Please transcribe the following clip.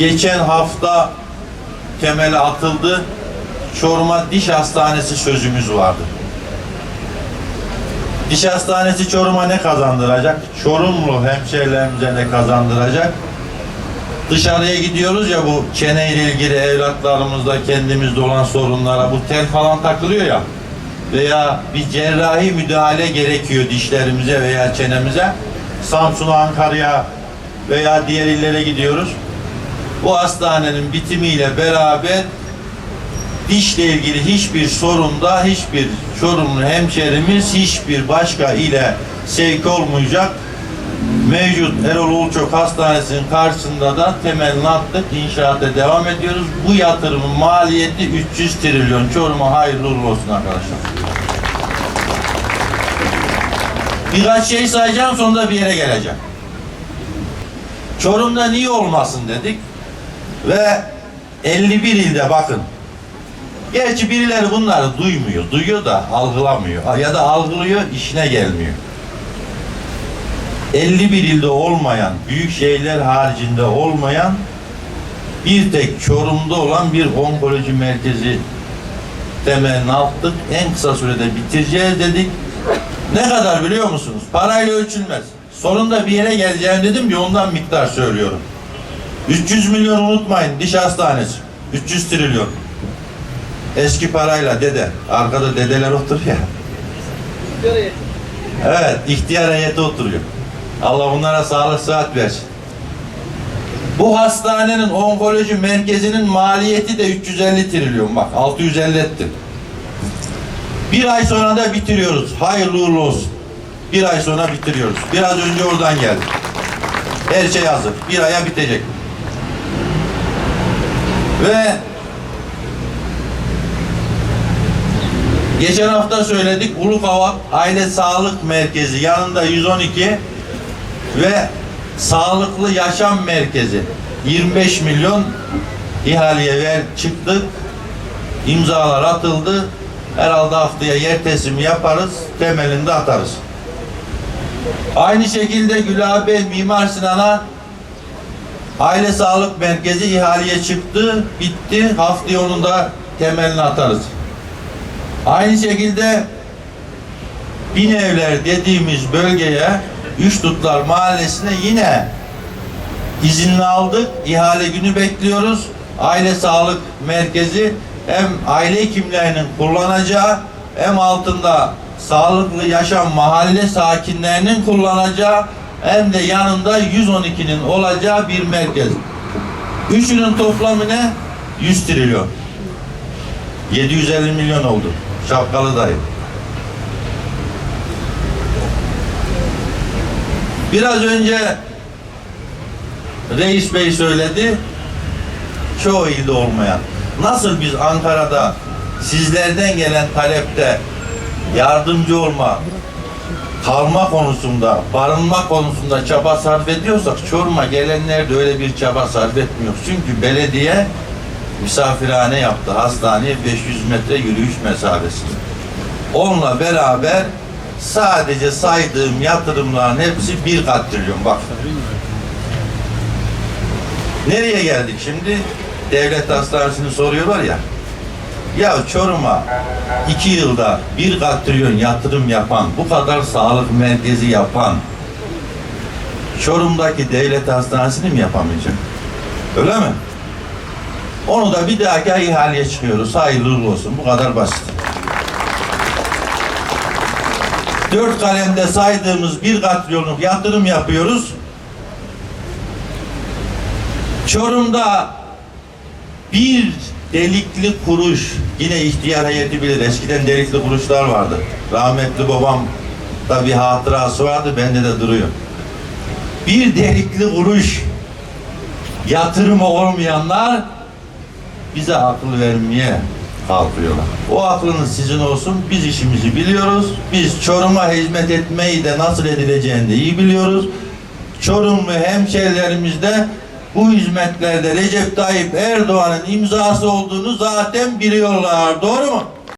Geçen hafta temeli atıldı. Çorum'a diş hastanesi sözümüz vardı. Diş hastanesi Çorum'a ne kazandıracak? Çorumlu hemşehrilerimize ne kazandıracak? Dışarıya gidiyoruz ya bu çeneyle ilgili evlatlarımızda kendimizde olan sorunlara bu tel falan takılıyor ya veya bir cerrahi müdahale gerekiyor dişlerimize veya çenemize. Samsun'a, Ankara'ya veya diğer illere gidiyoruz. Bu hastanenin bitimiyle beraber dişle ilgili hiçbir sorunda hiçbir Çorumlu hemşerimiz hiçbir başka ile sevk olmayacak. Mevcut Erol Uluçok Hastanesi'nin karşısında da temelini attık. İnşaata devam ediyoruz. Bu yatırımın maliyeti 300 trilyon. Çorum'a hayırlı uğurlu olsun arkadaşlar. Birkaç şey sayacağım sonra bir yere geleceğim. Çorum'da niye olmasın dedik. Ve 51 ilde bakın. Gerçi birileri bunları duymuyor. Duyuyor da algılamıyor. Ya da algılıyor işine gelmiyor. 51 ilde olmayan, büyük şehirler haricinde olmayan bir tek Çorum'da olan bir onkoloji merkezi temelini attık. En kısa sürede bitireceğiz dedik. Ne kadar biliyor musunuz? Parayla ölçülmez. Sonunda bir yere geleceğim dedim ya ondan miktar söylüyorum. 300 milyon unutmayın diş hastanesi. 300 trilyon. Eski parayla dede. Arkada dedeler oturuyor ya. Evet, ihtiyar heyeti oturuyor. Allah bunlara sağlık sıhhat versin. Bu hastanenin onkoloji merkezinin maliyeti de 350 trilyon bak 650 etti. Bir ay sonra da bitiriyoruz. Hayırlı uğurlu olsun. Bir ay sonra bitiriyoruz. Biraz önce oradan geldim. Her şey hazır. Bir aya bitecek. Ve Geçen hafta söyledik Ulukava Aile Sağlık Merkezi yanında 112 ve Sağlıklı Yaşam Merkezi 25 milyon ihaleye ver çıktık. İmzalar atıldı. Herhalde haftaya yer teslimi yaparız. Temelinde atarız. Aynı şekilde Gülabe Mimar Sinan'a Aile Sağlık Merkezi ihaleye çıktı. Bitti. Haftaya onun temelini atarız. Aynı şekilde bin evler dediğimiz bölgeye Üç Dutlar Mahallesi'ne yine izinli aldık. İhale günü bekliyoruz. Aile Sağlık Merkezi hem aile hekimlerinin kullanacağı hem altında sağlıklı yaşam mahalle sakinlerinin kullanacağı hem de yanında 112'nin olacağı bir merkez. Üçünün toplamı ne? 100 trilyon. 750 milyon oldu. Şapkalı dayı. Biraz önce Reis Bey söyledi. Çoğu ilde olmayan. Nasıl biz Ankara'da sizlerden gelen talepte yardımcı olma, kalma konusunda, barınma konusunda çaba sarf ediyorsak Çorum'a gelenler de öyle bir çaba sarf etmiyor. Çünkü belediye misafirhane yaptı. Hastaneye 500 metre yürüyüş mesafesi. Onunla beraber sadece saydığım yatırımların hepsi bir katrilyon. Bak. Nereye geldik şimdi? Devlet hastanesini soruyorlar ya. Ya Çorum'a iki yılda bir katrilyon yatırım yapan, bu kadar sağlık merkezi yapan Çorum'daki devlet hastanesini mi yapamayacak? Öyle mi? Onu da bir dahaki ihaleye çıkıyoruz. Hayırlı olsun. Bu kadar basit. Dört kalemde saydığımız bir katrilyonluk yatırım yapıyoruz. Çorum'da bir delikli kuruş yine ihtiyar heyeti bilir. Eskiden delikli kuruşlar vardı. Rahmetli babam da bir hatırası vardı. Bende de duruyor. Bir delikli kuruş yatırımı olmayanlar bize akıl vermeye kalkıyorlar. O aklınız sizin olsun. Biz işimizi biliyoruz. Biz Çorum'a hizmet etmeyi de nasıl edileceğini de iyi biliyoruz. Çorumlu hemşehrilerimiz de bu hizmetlerde Recep Tayyip Erdoğan'ın imzası olduğunu zaten biliyorlar. Doğru mu?